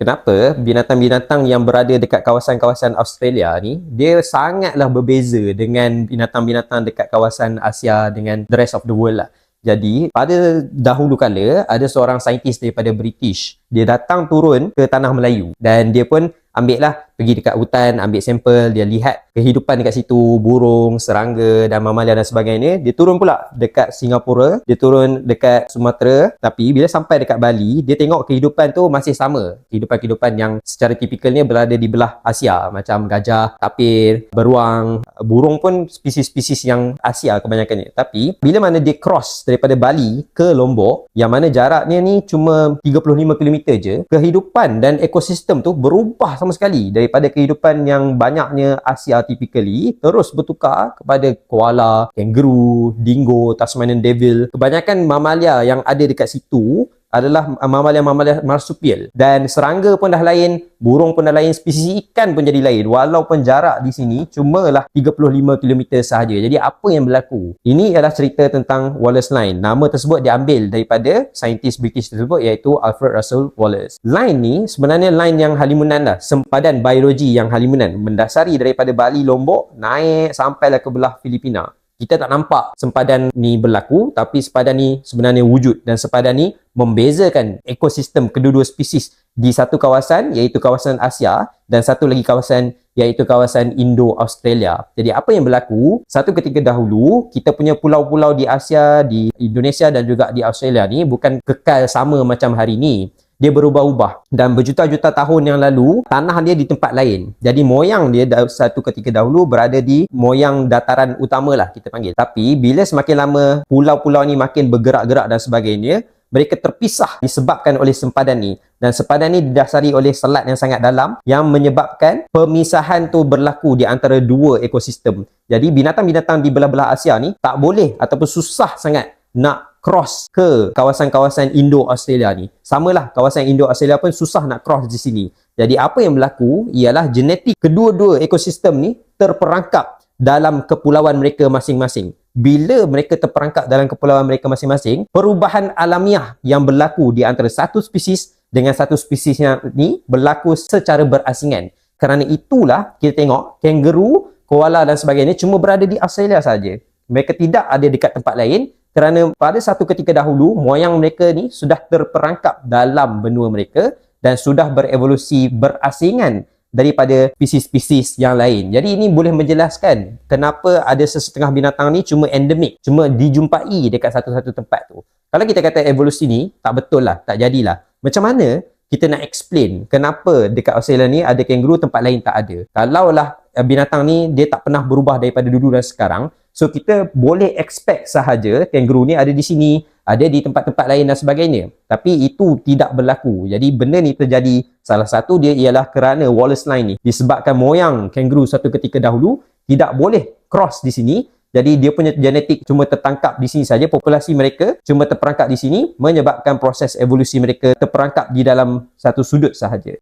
Kenapa binatang-binatang yang berada dekat kawasan-kawasan Australia ni dia sangatlah berbeza dengan binatang-binatang dekat kawasan Asia dengan the rest of the world lah. Jadi pada dahulu kala ada seorang saintis daripada British dia datang turun ke tanah Melayu dan dia pun ambil lah pergi dekat hutan ambil sampel dia lihat kehidupan dekat situ burung serangga dan mamalia dan sebagainya. Dia turun pula dekat Singapura dia turun dekat Sumatera. Tapi bila sampai dekat Bali dia tengok kehidupan tu masih sama. Kehidupan-kehidupan yang secara tipikalnya berada di belah Asia macam gajah tapir beruang. Burung pun spesies-spesies yang Asia kebanyakannya. Tapi bila mana dia cross daripada Bali ke Lombok yang mana jaraknya ni cuma 35 km je kehidupan dan ekosistem tu berubah sama sekali dari daripada kehidupan yang banyaknya Asia typically terus bertukar kepada koala, kangaroo, dingo, Tasmanian devil. Kebanyakan mamalia yang ada dekat situ adalah mamalia-mamalia marsupial dan serangga pun dah lain, burung pun dah lain, spesies ikan pun jadi lain walaupun jarak di sini cuma lah 35 km sahaja. Jadi apa yang berlaku? Ini adalah cerita tentang Wallace Line. Nama tersebut diambil daripada saintis British tersebut iaitu Alfred Russel Wallace. Line ni sebenarnya line yang halimunan lah, sempadan biologi yang halimunan mendasari daripada Bali Lombok naik sampailah ke belah Filipina kita tak nampak sempadan ni berlaku tapi sempadan ni sebenarnya wujud dan sempadan ni membezakan ekosistem kedua-dua spesies di satu kawasan iaitu kawasan Asia dan satu lagi kawasan iaitu kawasan Indo-Australia. Jadi apa yang berlaku? Satu ketika dahulu kita punya pulau-pulau di Asia, di Indonesia dan juga di Australia ni bukan kekal sama macam hari ni dia berubah-ubah dan berjuta-juta tahun yang lalu tanah dia di tempat lain jadi moyang dia satu ketika dahulu berada di moyang dataran utama lah kita panggil tapi bila semakin lama pulau-pulau ni makin bergerak-gerak dan sebagainya mereka terpisah disebabkan oleh sempadan ni dan sempadan ni didasari oleh selat yang sangat dalam yang menyebabkan pemisahan tu berlaku di antara dua ekosistem jadi binatang-binatang di belah-belah Asia ni tak boleh ataupun susah sangat nak cross ke kawasan-kawasan Indo-Australia ni. Samalah kawasan Indo-Australia pun susah nak cross di sini. Jadi apa yang berlaku ialah genetik kedua-dua ekosistem ni terperangkap dalam kepulauan mereka masing-masing. Bila mereka terperangkap dalam kepulauan mereka masing-masing, perubahan alamiah yang berlaku di antara satu spesies dengan satu spesies yang ni berlaku secara berasingan. Kerana itulah kita tengok kangaroo, koala dan sebagainya cuma berada di Australia saja. Mereka tidak ada dekat tempat lain kerana pada satu ketika dahulu moyang mereka ni sudah terperangkap dalam benua mereka dan sudah berevolusi berasingan daripada spesies-spesies yang lain. Jadi ini boleh menjelaskan kenapa ada sesetengah binatang ni cuma endemik, cuma dijumpai dekat satu-satu tempat tu. Kalau kita kata evolusi ni tak betul lah, tak jadilah. Macam mana kita nak explain kenapa dekat Australia ni ada kangaroo tempat lain tak ada. Kalaulah eh, binatang ni dia tak pernah berubah daripada dulu dan sekarang, So kita boleh expect sahaja kangaroo ni ada di sini, ada di tempat-tempat lain dan sebagainya. Tapi itu tidak berlaku. Jadi benda ni terjadi salah satu dia ialah kerana Wallace Line ni disebabkan moyang kangaroo satu ketika dahulu tidak boleh cross di sini. Jadi dia punya genetik cuma tertangkap di sini saja populasi mereka cuma terperangkap di sini menyebabkan proses evolusi mereka terperangkap di dalam satu sudut sahaja.